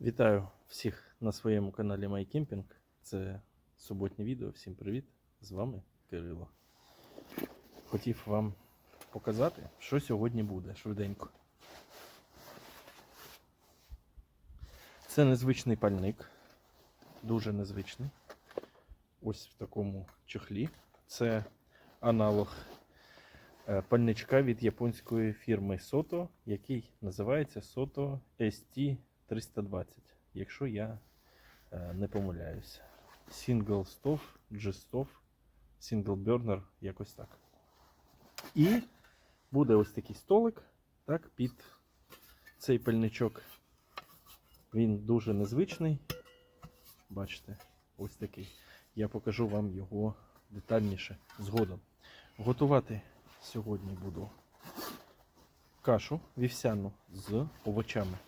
Вітаю всіх на своєму каналі MyCamping. Це суботнє відео. Всім привіт! З вами Кирило. Хотів вам показати, що сьогодні буде швиденько. Це незвичний пальник. Дуже незвичний. Ось в такому чохлі. Це аналог е, пальничка від японської фірми Soto, який називається Soto ST 320, якщо я е, не помиляюся. Single stove, G-stove, single burner, якось так. І буде ось такий столик, так, під цей пальничок. Він дуже незвичний. Бачите, ось такий. Я покажу вам його детальніше згодом. Готувати сьогодні буду кашу вівсяну з овочами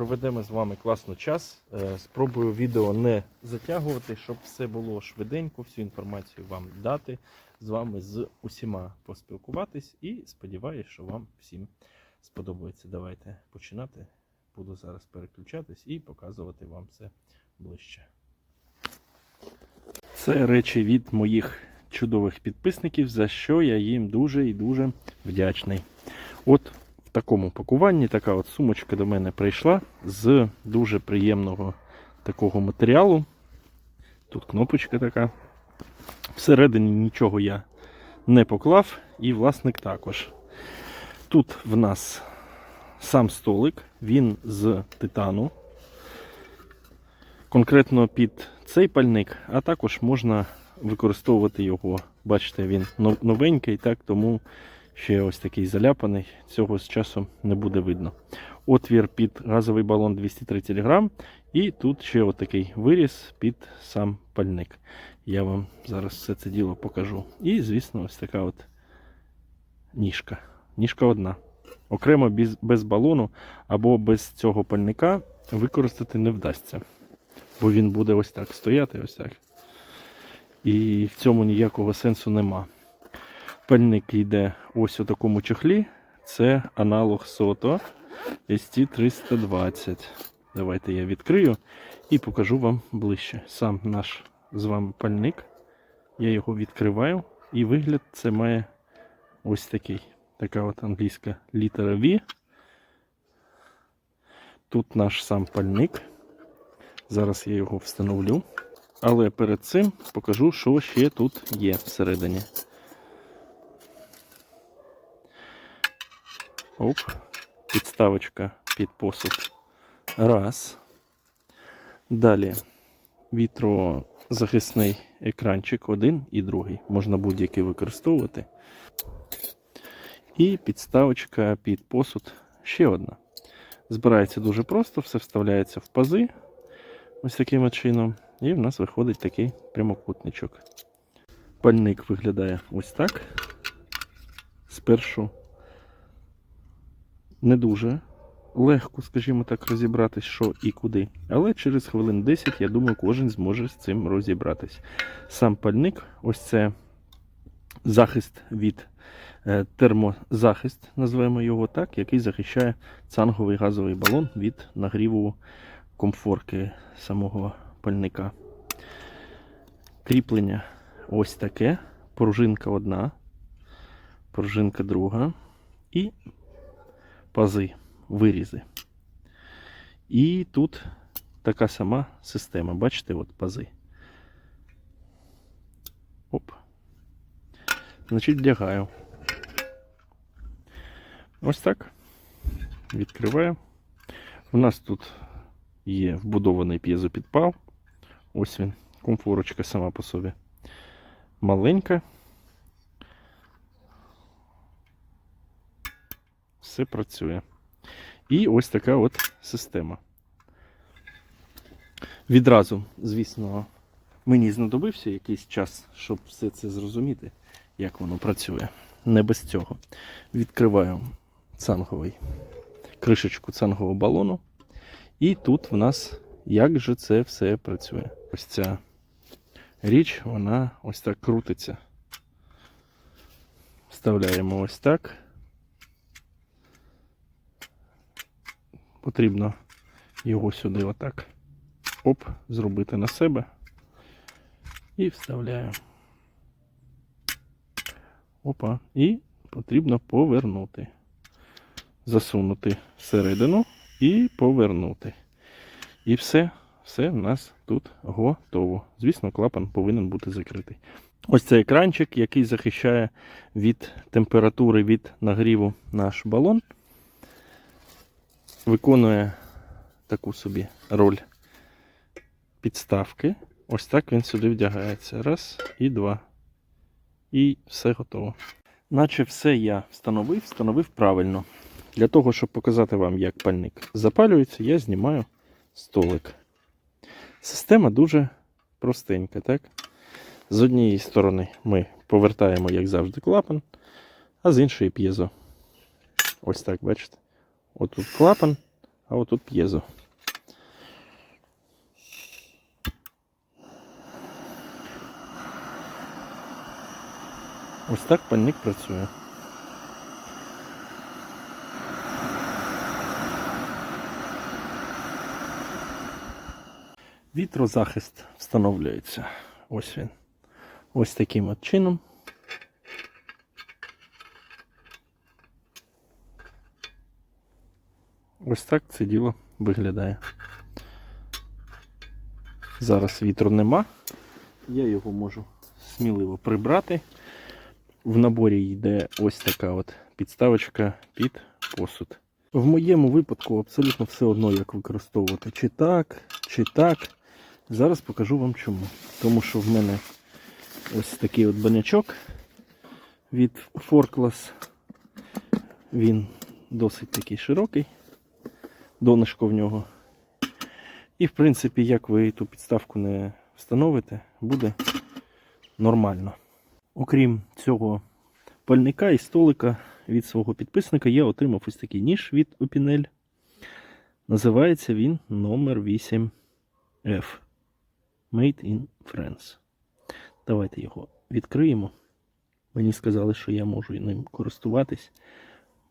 проведемо з вами класно час. Е, Спробую відео не затягувати, щоб все було швиденько, всю інформацію вам дати, з вами з усіма поспілкуватись і сподіваюся, що вам всім сподобається. Давайте починати. Буду зараз переключатись і показувати вам все ближче. Це речі від моїх чудових підписників, за що я їм дуже і дуже вдячний. От в такому пакуванні така от сумочка до мене прийшла з дуже приємного такого матеріалу. Тут кнопочка така. Всередині нічого я не поклав, і власник також. Тут в нас сам столик, він з титану. Конкретно під цей пальник, а також можна використовувати його. Бачите, він новенький, так, тому ще ось такий заляпаний, цього з часом не буде видно. Отвір під газовий балон 230 грам, і тут ще отакий виріз під сам пальник. Я вам зараз все це діло покажу. І, звісно, ось така от ніжка. Ніжка одна. Окремо без, без балону або без цього пальника використати не вдасться. Бо він буде ось так стояти, ось так. І в цьому ніякого сенсу нема. Пальник йде ось у такому чохлі. Це аналог Soto ST320. Давайте я відкрию і покажу вам ближче. Сам наш з вами пальник. Я його відкриваю, і вигляд це має ось такий. Така от англійська літера V. Тут наш сам пальник. Зараз я його встановлю. Але перед цим покажу, що ще тут є всередині. Оп, підставочка під посуд. Раз. Далі вітрозахисний екранчик один і другий. Можна будь-який використовувати. І підставочка під посуд ще одна. Збирається дуже просто, все вставляється в пази. Ось таким чином. І в нас виходить такий прямокутничок. Пальник виглядає ось так. Спершу не дуже легко, скажімо так, розібратись, що і куди. Але через хвилин 10, я думаю, кожен зможе з цим розібратись. Сам пальник, ось це захист від е, термозахист, називаємо його так, який захищає цанговий газовий балон від нагріву комфорки самого пальника. Кріплення ось таке. Пружинка одна, пружинка друга і пази, вирізи. І тут така сама система. Бачите, от пази. Оп. Значить, вдягаю. Ось так. Відкриваю. У нас тут є вбудований п'єзопідпал. Ось він, комфорочка сама по собі. Маленька. Все працює. І ось така от система. Відразу, звісно, мені знадобився якийсь час, щоб все це зрозуміти, як воно працює. Не без цього. Відкриваю цанговий кришечку цангового балону. І тут в нас як же це все працює. Ось ця річ, вона ось так крутиться. Вставляємо ось так. Потрібно його сюди отак. Оп, зробити на себе. І вставляю. Опа. І потрібно повернути. Засунути всередину і повернути. І все, все в нас тут готово. Звісно, клапан повинен бути закритий. Ось цей екранчик, який захищає від температури, від нагріву наш балон. Виконує таку собі роль підставки. Ось так він сюди вдягається. Раз і два. І все готово. Наче все я встановив, встановив правильно. Для того, щоб показати вам, як пальник запалюється, я знімаю столик. Система дуже простенька, так? З однієї сторони ми повертаємо, як завжди, клапан, а з іншої п'єзо. Ось так, бачите? Отут клапан, а отут п'єзо. Ось так пальник працює. Вітрозахист встановлюється. Ось він. Ось таким от чином. Ось так це діло виглядає. Зараз вітру нема. Я його можу сміливо прибрати. В наборі йде ось така от підставочка під посуд. В моєму випадку абсолютно все одно, як використовувати. Чи так, чи так. Зараз покажу вам чому. Тому що в мене ось такий от банячок від Forclaz. Він досить такий широкий, донышко в нього. І, в принципі, як ви ту підставку не встановите, буде нормально. Окрім цього пальника і столика від свого підписника, я отримав ось такий ніж від Opinel. Називається він номер 8F. Made in France. Давайте його відкриємо. Мені сказали, що я можу ним користуватись.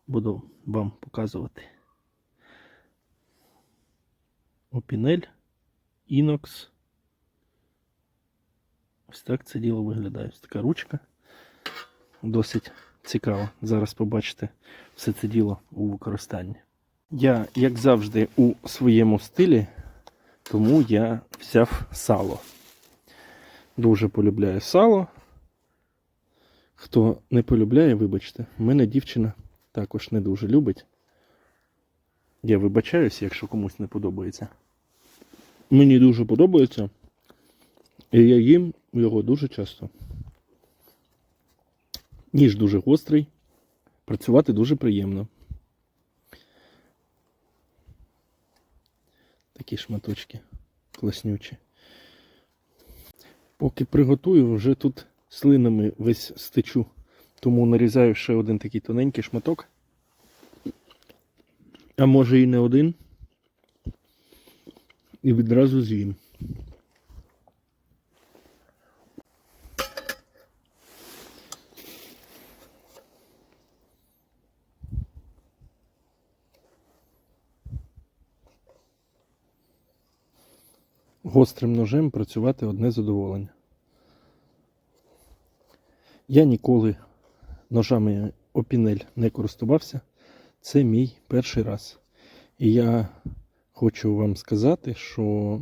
Буду вам показувати. Opinel Inox. Ось так це діло виглядає. Ось така ручка. Досить цікаво. Зараз побачите все це діло у використанні. Я, як завжди, у своєму стилі, тому я взяв сало. Дуже полюбляю сало. Хто не полюбляє, вибачте, мене дівчина також не дуже любить. Я вибачаюся, якщо комусь не подобається. Мені дуже подобається. І я їм його дуже часто. Ніж дуже гострий. Працювати дуже приємно. Такі шматочки класнючі. Поки приготую, вже тут слинами весь стечу. Тому нарізаю ще один такий тоненький шматок. А може і не один. І відразу з'їм. Гострим ножем працювати одне задоволення. Я ніколи ножами опінель не користувався. Це мій перший раз. І я хочу вам сказати, що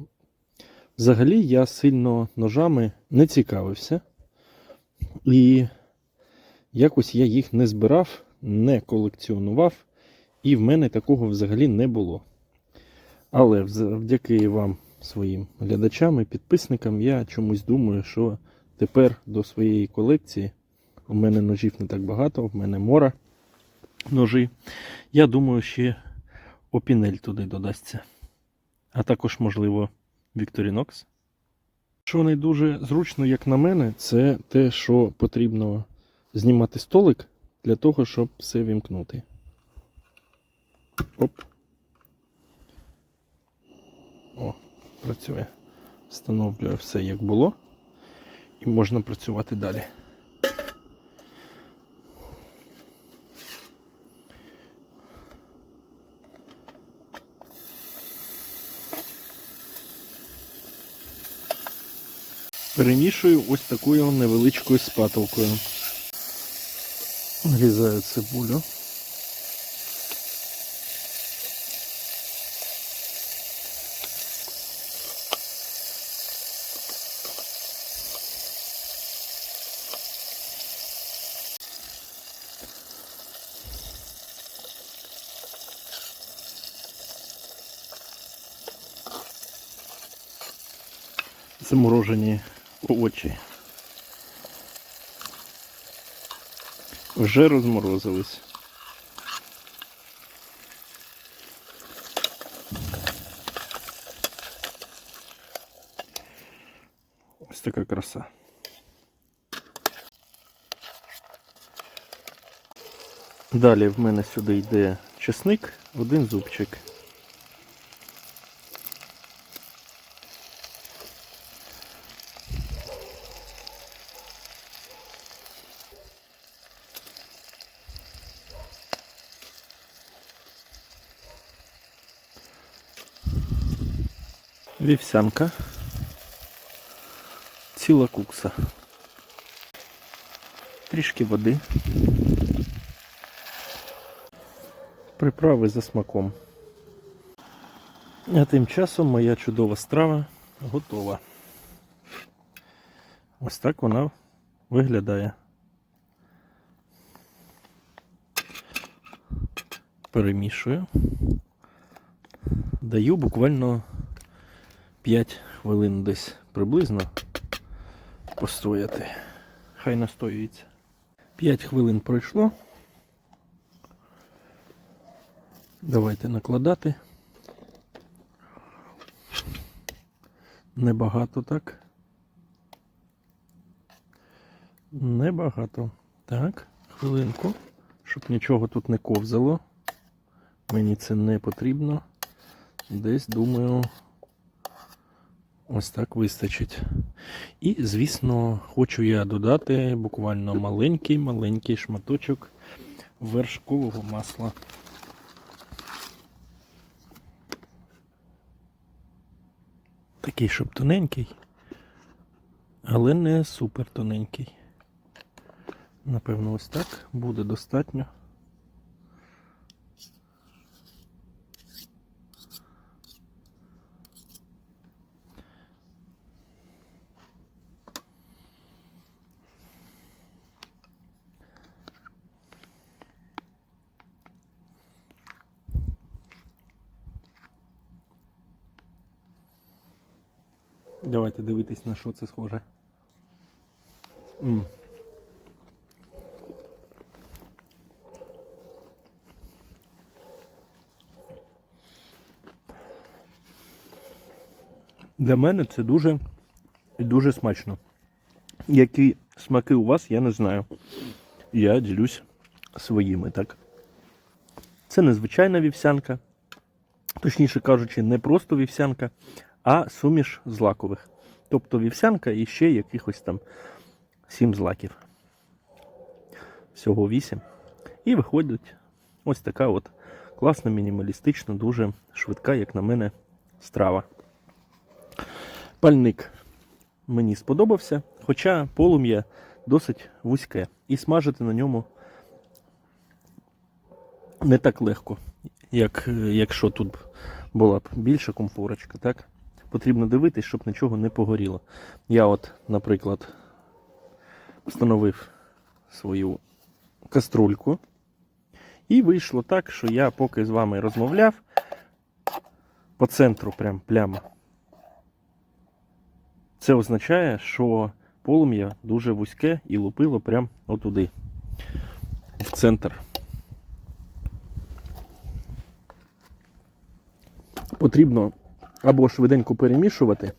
взагалі я сильно ножами не цікавився. І якось я їх не збирав, не колекціонував, і в мене такого взагалі не було. Але завдяки вам, своїм глядачам і підписникам, я чомусь думаю, що тепер до своєї колекції у мене ножів не так багато, в мене мора ножі. Я думаю, ще опінель туди додасться. А також, можливо, Victorinox. Що не дуже зручно, як на мене, це те, що потрібно знімати столик для того, щоб все вімкнути. Оп. О, працює. Встановлюю все як було. І можна працювати далі. Перемішую ось такою невеличкою спатулкою. Нарізаю цибулю. Заморожені овочі. Вже розморозились. Ось така краса. Далі в мене сюди йде чесник, один зубчик. Вівсянка. Ціла кукса. Трішки води. Приправи за смаком. А тим часом моя чудова страва готова. Ось так вона виглядає. Перемішую. Даю буквально 5 хвилин десь приблизно постояти. Хай настоюється. 5 хвилин пройшло. Давайте накладати. Небагато так. Небагато. Так, хвилинку, щоб нічого тут не ковзало. Мені це не потрібно. Десь, думаю, ось так вистачить. І, звісно, хочу я додати буквально маленький-маленький шматочок вершкового масла. Такий, щоб тоненький, але не супер тоненький. Напевно, ось так буде достатньо. Давайте дивитись, на що це схоже. Для мене це дуже і дуже смачно. Які смаки у вас, я не знаю. Я ділюсь своїми, так? Це незвичайна вівсянка. Точніше кажучи, не просто вівсянка, а суміш злакових. Тобто вівсянка і ще якихось там 7 злаків. Всього 8. І виходить ось така от класна, мінімалістична, дуже швидка, як на мене, страва. Пальник мені сподобався, хоча полум'я досить вузьке. І смажити на ньому не так легко, як якщо тут була б більша комфорочка, так? Потрібно дивитись, щоб нічого не погоріло. Я от, наприклад, встановив свою каструльку. І вийшло так, що я поки з вами розмовляв, по центру прям пляма. Це означає, що полум'я дуже вузьке і лупило прям отуди, в центр. Потрібно або швиденько перемішувати,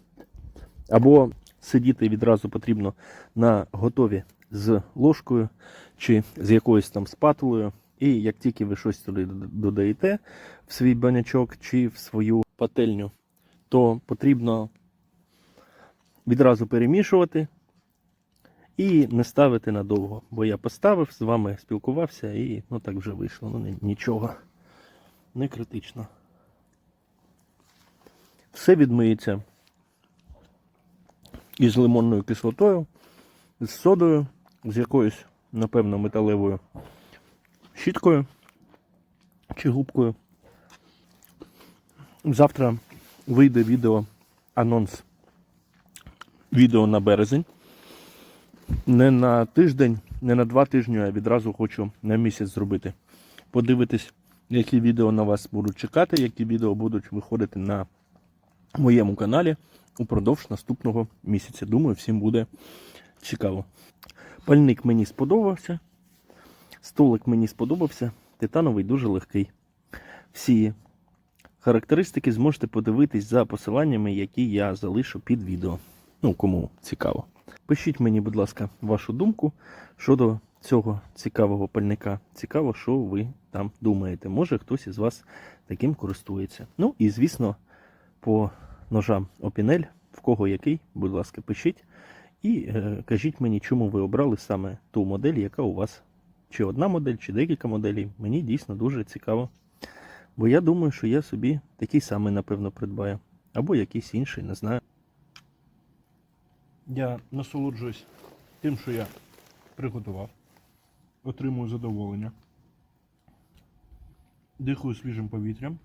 або сидіти відразу потрібно на готові з ложкою чи з якоюсь там спатулою. І як тільки ви щось туди додаєте в свій банячок чи в свою пательню, то потрібно відразу перемішувати і не ставити надовго. Бо я поставив, з вами спілкувався і ну так вже вийшло. Ну нічого. Не критично. Все відмиється із лимонною кислотою, з содою, з якоюсь, напевно, металевою щіткою чи губкою. Завтра вийде відео, анонс відео на березень. Не на тиждень, не на два тижні, а відразу хочу на місяць зробити. Подивитись, які відео на вас будуть чекати, які відео будуть виходити на моєму каналі упродовж наступного місяця. Думаю, всім буде цікаво. Пальник мені сподобався. Столик мені сподобався. Титановий дуже легкий. Всі характеристики зможете подивитись за посиланнями, які я залишу під відео. Ну, кому цікаво. Пишіть мені, будь ласка, вашу думку щодо цього цікавого пальника. Цікаво, що ви там думаєте. Може хтось із вас таким користується. Ну і звісно, по ножам Опінель, в кого який, будь ласка, пишіть. І е, кажіть мені, чому ви обрали саме ту модель, яка у вас. Чи одна модель, чи декілька моделей. Мені дійсно дуже цікаво. Бо я думаю, що я собі такий самий, напевно, придбаю. Або якийсь інший, не знаю. Я насолоджуюсь тим, що я приготував. Отримую задоволення. Дихаю свіжим повітрям.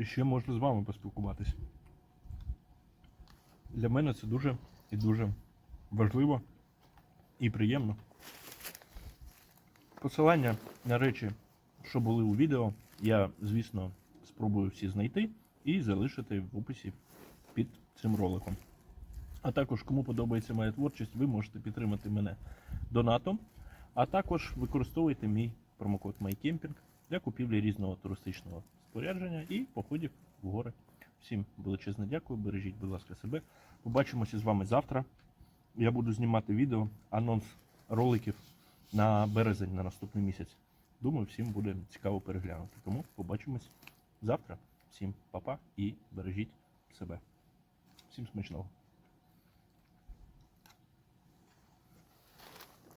І ще можна з вами поспілкуватись. Для мене це дуже і дуже важливо і приємно. Посилання на речі, що були у відео, я, звісно, спробую всі знайти і залишити в описі під цим роликом. А також, кому подобається моя творчість, ви можете підтримати мене донатом, а також використовуйте мій промокод MyCamping для купівлі різного туристичного спорядження і походів в гори. Всім величезне дякую, бережіть, будь ласка, себе. Побачимося з вами завтра. Я буду знімати відео, анонс роликів на березень на наступний місяць. Думаю, всім буде цікаво переглянути. Тому побачимось завтра. Всім па-па і бережіть себе. Всім смачного.